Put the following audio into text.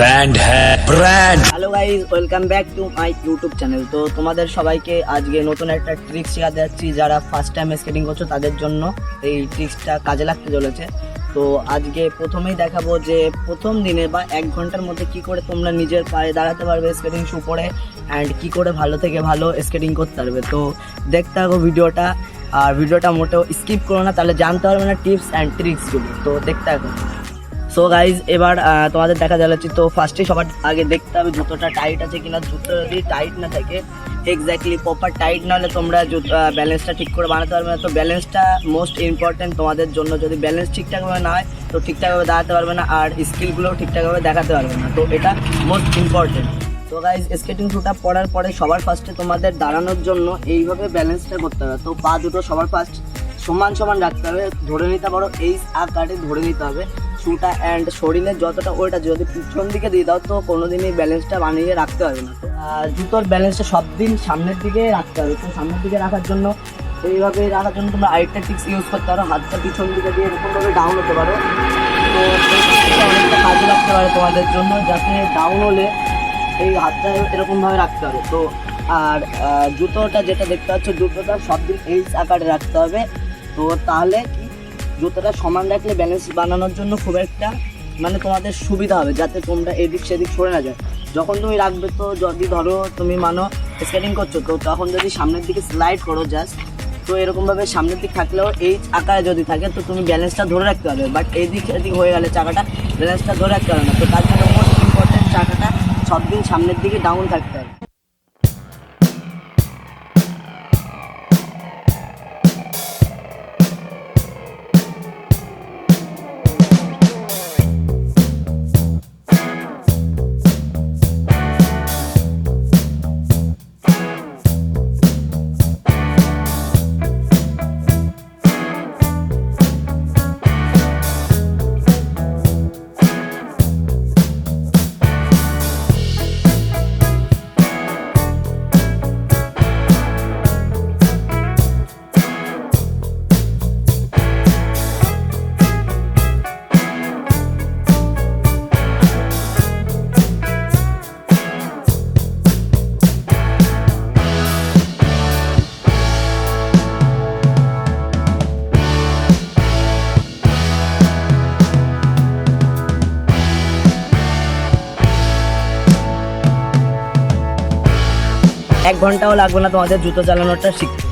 bad. Hello guys welcome back to my YouTube channel তো তোমাদের সবাইকে আজকে নতুন একটা ট্রিক্স শেখাতে যাচ্ছি যারা ফার্স্ট টাইম স্কেটিং করছ, তাদের জন্য এই ট্রিক্সটা কাজে লাগতে চলেছে। তো আজকে প্রথমেই দেখাবো যে প্রথম দিনে বা এক ঘণ্টার মধ্যে কি করে তোমরা নিজের পায়ে দাঁড়াতে পারবে স্কেটিং শু পরে অ্যান্ড কি করে ভালো থেকে ভালো স্কেটিং করতে পারবে। তো দেখতে থাকো ভিডিওটা, আর ভিডিওটা মোটেও স্কিপ করো না, তাহলে জানতে পারবে না টিপস অ্যান্ড ট্রিক্সগুলো তো দেখতে থাকো। সো গাইজ এবার তোমাদের দেখা যাচ্ছে তো ফার্স্টে সবার আগে দেখতে হবে জুতোটা টাইট আছে কিনা। জুতো যদি টাইট না থাকে এক্স্যাক্টলি প্রপার টাইট না হলে তোমরা ব্যালেন্সটা ঠিক করে বানাতে পারবে না। তো ব্যালেন্সটা মোস্ট ইম্পর্টেন্ট তোমাদের জন্য। যদি ব্যালেন্স ঠিকঠাকভাবে না হয়, তো ঠিকঠাকভাবে দাঁড়াতে পারবে না, আর স্কিলগুলোও ঠিকঠাকভাবে দেখাতে পারবে না। তো এটা মোস্ট ইম্পর্টেন্ট তো গাইজ স্কেটিং শুটা পড়ার পরে সবার ফার্স্টে তোমাদের দাঁড়ানোর জন্য এইভাবে ব্যালেন্সটা করতে হবে। তো পা দুটো সবার ফার্স্ট সমান সমান রাখতে হবে, ধরে নিতে পারো এই আকারে ধরে নিতে হবে। শুটা অ্যান্ড শরীরের যতটা ওইটা যদি পিছন দিকে দিয়ে দাও, তো কোনোদিনই ব্যালেন্সটা বানিয়ে রাখতে পারবে না। আর জুতোর ব্যালেন্সটা সব দিন সামনের দিকে রাখতে হবে। তো সামনের দিকে রাখার জন্য, এইভাবে রাখার জন্য তোমরা আরেকটা টিক্স ইউজ করতে পারো। হাতটা পিছন দিকে দিয়ে এরকমভাবে ডাউন হতে পারো। তো অনেকটা কাজে লাগতে পারে তোমাদের জন্য, যাতে ডাউন হলে এই হাতটা এরকমভাবে রাখতে হবে তো আর জুতোটা যেটা দেখতে পাচ্ছ, জুতোটা সব দিন এই আকারে রাখতে হবে। তো তাহলে জুতোটা সমান রাখলে ব্যালেন্স বানানোর জন্য খুব একটা মানে তোমাদের সুবিধা হবে, যাতে তোমরা এদিক সেদিক সরে না যায় যখন তুমি রাখবে তো যদি ধরো তুমি মানো স্কেটিং করছ, তো তখন যদি সামনের দিকে স্লাইড করো জাস্ট তো এরকমভাবে সামনের দিক থাকলেও এই আকারে যদি থাকে, তো তুমি ব্যালেন্সটা ধরে রাখতে পারবে। বাট এদিক দিক এদিক হয়ে গেলে চাকাটা ব্যালেন্সটা ধরে রাখতে পারবে না। তো তার জন্য মোস্ট ইম্পর্টেন্ট চাকাটা সব দিন সামনের দিকে ডাউন থাকতে হবে। এক ঘন্টাও লাগবে না তোমাদের জুতো চালানোটা শিখতে।